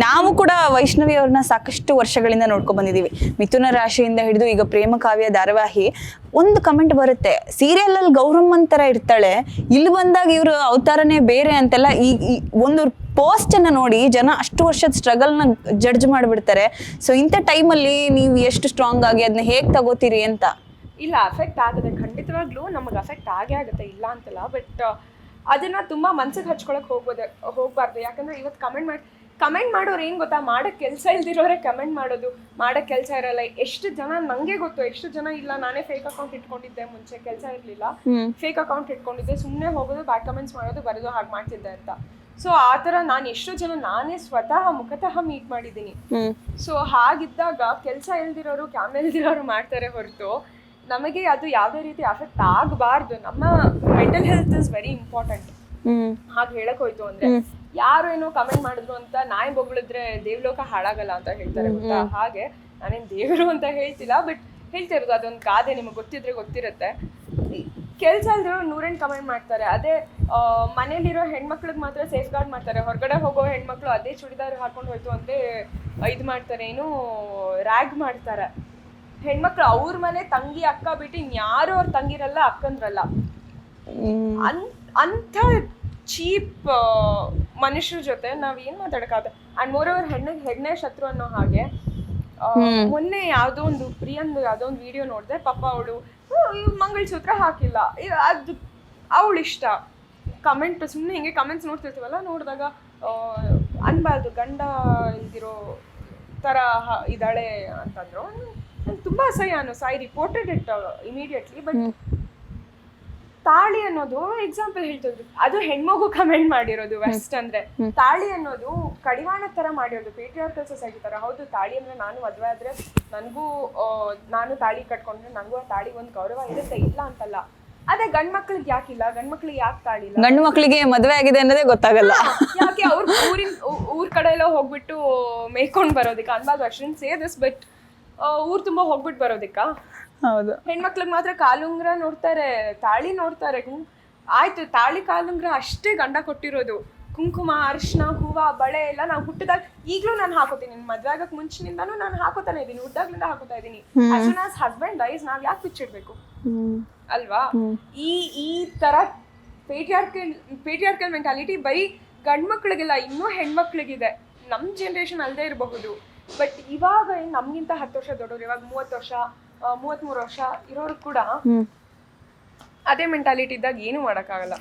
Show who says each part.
Speaker 1: ನಾವು ಕೂಡ ವೈಷ್ಣವಿ ಅವ್ರನ್ನ ಸಾಕಷ್ಟು ವರ್ಷಗಳಿಂದ ನೋಡ್ಕೊಂಡ್ ಬಂದಿದೀವಿ. ಮಿಥುನ ರಾಶಿಯಿಂದ ಹಿಡಿದು ಈಗ ಪ್ರೇಮ, ಕಾವ್ಯ, ಧಾರಾವಾಹಿ ಒಂದು ಕಮೆಂಟ್ ಬರುತ್ತೆ. ಸೀರಿಯಲ್ ಅಲ್ಲಿ ಗೌರಮ್ಮನ್ ತರ ಇರ್ತಾಳೆ. ಇಲ್ಲಿ ಬಂದಾಗ ಇವರು ಅವತಾರನೇ ಬೇರೆ ಅಂತೆಲ್ಲ ಈ ಒಂದು ಪೋಸ್ಟ್ ಅನ್ನ ನೋಡಿ ಜನ ಅಷ್ಟು ವರ್ಷದ ಸ್ಟ್ರಗಲ್ನ ಜಡ್ಜ್ ಮಾಡ್ಬಿಡ್ತಾರೆ. ಸೊ ಇಂಥ ಟೈಮಲ್ಲಿ ನೀವು ಎಷ್ಟು ಸ್ಟ್ರಾಂಗ್ ಆಗಿ ಅದನ್ನ ಹೇಗ್ ತಗೋತೀರಿ ಅಂತ?
Speaker 2: ಇಲ್ಲ ಅಫೆಕ್ಟ್ ಆಗುತ್ತೆ ಖಂಡಿತವಾಗ್ಲೂ ನಮಗೆ ಅಫೆಕ್ಟ್ ಆಗೇ ಆಗುತ್ತೆ, ಇಲ್ಲ ಅಂತಲ್ಲ ಬಟ್ ಅದನ್ನ ತುಂಬಾ ಮನ್ಸಿಗೆ ಹಚ್ಕೊಳಕ್ ಹೋಗ್ಬೋದು, ಹೋಗ್ಬಾರ್ದು. ಯಾಕಂದ್ರೆ ಇವತ್ತು ಕಮೆಂಟ್ ಮಾಡಿ ಕಮೆಂಟ್ ಮಾಡೋರು ಏನು ಗೊತ್ತಾ? ಮಾಡೋ ಕೆಲಸ ಇಲ್ದಿರೋರೆ ಕಮೆಂಟ್ ಮಾಡೋದು. ಮಾಡೋ ಕೆಲಸ ಇರಲ್ಲ. ಎಷ್ಟು ಜನ ನಂಗೆ ಗೊತ್ತು ಎಷ್ಟು ಜನ ಇಲ್ಲ ನಾನೇ ಫೇಕ್ ಅಕೌಂಟ್ ಇಟ್ಕೊಂಡಿದ್ದೆ ಮುಂಚೆ ಕೆಲಸ ಇರಲಿಲ್ಲ. ಫೇಕ್ ಅಕೌಂಟ್ ಇಟ್ಕೊಂಡಿದ್ದೆ. ಸುಮ್ಮನೆ ಹೋಗೋದು ಬ್ಯಾಕ್ ಕಮೆಂಟ್ಸ್ ಮಾಡೋದು ಬರೋದು ಹಾಗೆ ಮಾಡ್ತಿದ್ದೆ ಅಂತ. ಸೊ ಆ ಥರ ನಾನು ಎಷ್ಟೋ ಜನ ನಾನೇ ಸ್ವತಃ ಮುಖತಃ ಮೀಟ್ ಮಾಡಿದ್ದೀನಿ. ಸೊ ಹಾಗಿದ್ದಾಗ ಕೆಲಸ ಇಲ್ದಿರೋರು ಕ್ಯಾಮ್ ಇಲ್ದಿರೋರು ಮಾಡ್ತಾರೆ ಹೊರತು ನಮಗೆ ಅದು ಯಾವುದೇ ರೀತಿ ಅಫೆಕ್ಟ್ ಆಗಬಾರ್ದು. ನಮ್ಮ mental health is very important ಹಾಗೆ ಹೇಳಕ್ ಹೋಯ್ತು ಅಂದ್ರೆ. ಯಾರು ಏನೋ ಕಮೆಂಟ್ ಮಾಡಿದ್ರು ಅಂತ ನಾಯಿ ಬೊಗಳಿದ್ರೆ ದೇವ್ಲೋಕ ಹಾಳಾಗಲ್ಲ ಅಂತ ಹೇಳ್ತಾರೆ ಗೊತ್ತಾ? ಹಾಗೆ ನಾನೇನು ದೇವರು ಅಂತ ಹೇಳ್ತಿಲ್ಲ ಬಟ್ ಹೇಳ್ತಾ ಇರೋದು ಅದೊಂದು ಗಾದೆ ನಿಮಗೆ ಗೊತ್ತಿದ್ರೆ ಗೊತ್ತಿರುತ್ತೆ. ಕೆಲಸ ಇಲ್ದಿರೋ ನೂರೆಂಟು ಕಮೆಂಟ್ ಮಾಡ್ತಾರೆ. ಅದೇ ಮನೇಲಿರೋ ಹೆಣ್ಮಕ್ಳಿಗೆ ಮಾತ್ರ ಸೇಫ್ ಗಾರ್ಡ್ ಮಾಡ್ತಾರೆ. ಹೊರಗಡೆ ಹೋಗೋ ಹೆಣ್ಮಕ್ಳು ಅದೇ ಚುಡಿದಾರ್ ಹಾಕೊಂಡು ಹೋಯ್ತು ಅಂದ್ರೆ ಇದು ಮಾಡ್ತಾರೆ ಏನು ರ್ಯಾಗ್ ಮಾಡ್ತಾರೆ. ಹೆಣ್ಮಕ್ಳು ಅವ್ರ ಮನೆ ತಂಗಿ ಅಕ್ಕ ಬಿಟ್ಟು ಯಾರು ಅವ್ರ ತಂಗಿರಲ್ಲ ಅಕ್ಕಂದ್ರಲ್ಲ.
Speaker 1: ಅಂತ
Speaker 2: ಅನ್ ಅಂಥ ಚೀಪ್ ಮನುಷ್ಯರ ಜೊತೆ ನಾವ್ ಏನ್ ಮಾತಾಡಕ್ಕಾಗ ಅಂಡ್ ಮೋರ್ ಓವರ್ ಹೆಣ್ಣಿಗೆ ಹೆಣ್ಣೆ ಶತ್ರು ಅನ್ನೋ ಹಾಗೆ ಆ, ಮೊನ್ನೆ ಯಾವ್ದೋ ಒಂದು ಪ್ರಿಯಂದು ಯಾವ್ದೋ ಒಂದು ವಿಡಿಯೋ ನೋಡಿದೆ ಪಾಪ ಅವಳು ಮಂಗಳಸೂತ್ರ ಹಾಕಿಲ್ಲ. ಇ- ಅದು ಅವಳು ಇಷ್ಟ. ಕಮೆಂಟ್ ಸುಮ್ಮನೆ ಹಿಂಗೆ ಕಮೆಂಟ್ಸ್ ನೋಡ್ತಿರ್ತೀವಲ್ಲ ನೋಡಿದಾಗ ಅನ್ಬಾರ್ದು ಗಂಡ ಇಲ್ದಿರೋ ತರ ಹ- ಇದ್ದಾಳೆ ಅಂತಂದ್ರು. ನಂಗೆ ತುಂಬಾ ಅಸಹ್ಯ ಅನ್ನಿಸ್ತು I reported it immediately but ತಾಳಿ ಅನ್ನೋದು ಎಕ್ಸಾಂಪಲ್ ಹೇಳ್ತಿದ್ರು. ಅದು ಹೆಣ್ಮಗು ಕಮೆಂಟ್ ಮಾಡಿರೋದು ವೆಸ್ಟ್ ಅಂದ್ರೆ. ತಾಳಿ ಅನ್ನೋದು ಕಡಿವಾಣ ತರ ಮಾಡಿರೋದು ಪೇಟ್ರಿಯಾರ್ಕಲ್ ಸೊಸೈಟಿ ತರ. ಹೌದು ತಾಳಿ ಅಂದ್ರೆ ನಾನು ಮದ್ವೆ ಆದ್ರೆ ನನಗೂ ನಾನು ತಾಳಿ ಕಟ್ಕೊಂಡ್ರೆ ನನಗೂ ಆ ತಾಳಿ ಒಂದು ಗೌರವ ಇರುತ್ತೆ ಇಲ್ಲ ಅಂತಲ್ಲ. ಅದೇ ಗಂಡ್ ಮಕ್ಳಿಗೆ ಯಾಕಿಲ್ಲ ಗಂಡ್ ಮಕ್ಳಿಗೆ ಯಾಕೆ ತಾಳಿ ಇಲ್ಲ?
Speaker 1: ಗಂಡು ಮಕ್ಕಳಿಗೆ ಮದುವೆ ಆಗಿದೆ ಅನ್ನೋದೇ ಗೊತ್ತಾಗಲ್ಲ.
Speaker 2: ಯಾಕೆ ಅವ್ರ ಊರಿನ ಊರ್ ಕಡೆ ಎಲ್ಲ ಹೋಗ್ಬಿಟ್ಟು ಮೇಯ್ಕೊಂಡ್ ಬರೋದಕ್ಕೆ ಅನ್ಬಾರ್ದು. ಅಷ್ಟೊಂದು ಸೇ ದಿಸ್ ಬಟ್ ಊರ್ ತುಂಬಾ ಹೋಗ್ಬಿಟ್ಟು ಬರೋದಿಕ್ಕ?
Speaker 1: ಹೌದು.
Speaker 2: ಹೆಣ್ಮಕ್ಳಿಗೆ ಮಾತ್ರ ಕಾಲುಂಗ್ರ ನೋಡ್ತಾರೆ ತಾಳಿ ನೋಡ್ತಾರೆ ಕುಂ- ಆಯ್ತು ತಾಳಿ ಕಾಲುಂಗ್ರ ಅಷ್ಟೇ ಗಂಡ ಕೊಟ್ಟಿರೋದು. ಕುಂಕುಮ ಅರಿಶಿನ ಹೂವ ಬಳೆ ಎಲ್ಲ ನಾವು ಹುಟ್ಟಿದಾಗ ಈಗ್ಲೂ ನಾನು ಹಾಕೋತೀನಿ. ಮದ್ವೆ ಆಗಕ್ ಮುಂಚಿನಿಂದಾನು ನಾನು ಹಾಕೋತಾನೆ ಇದೀನಿ ಹುಟ್ಟಾಗ್ಲಿಂದ ಹಾಕೋತಾ ಇದೀನಿ ಆಸ್ ಹಸ್ಬೆಂಡ್ ಐಸ್ ನಾವ್ ಯಾಕೆ ಬಿಚ್ಚಿಡ್ಬೇಕು ಅಲ್ವಾ? ಈ ಈ ತರ ಪೇಟಿಯಾರ್ಕಲ್ ಪೇಟಿಯಾರ್ಕಲ್ ಮೆಂಟಾಲಿಟಿ ಬರೀ ಗಂಡ್ ಮಕ್ಳಿಗೆಲ್ಲ ಇನ್ನೂ ಹೆಣ್ಮಕ್ಳಿಗಿದೆ. ನಮ್ ಜನರೇಷನ್ ಅಲ್ಲದೆ ಇರಬಹುದು. ಬಟ್ ಇವಾಗ ನಮ್ಗಿಂತ ಹತ್ತು ವರ್ಷ ದೊಡ್ಡವ್ರು ಇವಾಗ ಮೂವತ್ತು ವರ್ಷ ಮೂವತ್ತ್ಮೂರು ವರ್ಷ ಇರೋರು ಕೂಡ ಅದೇ ಮೆಂಟಾಲಿಟಿ ಇದ್ದಾಗ ಏನು ಮಾಡೋಕ್ಕಾಗಲ್ಲ.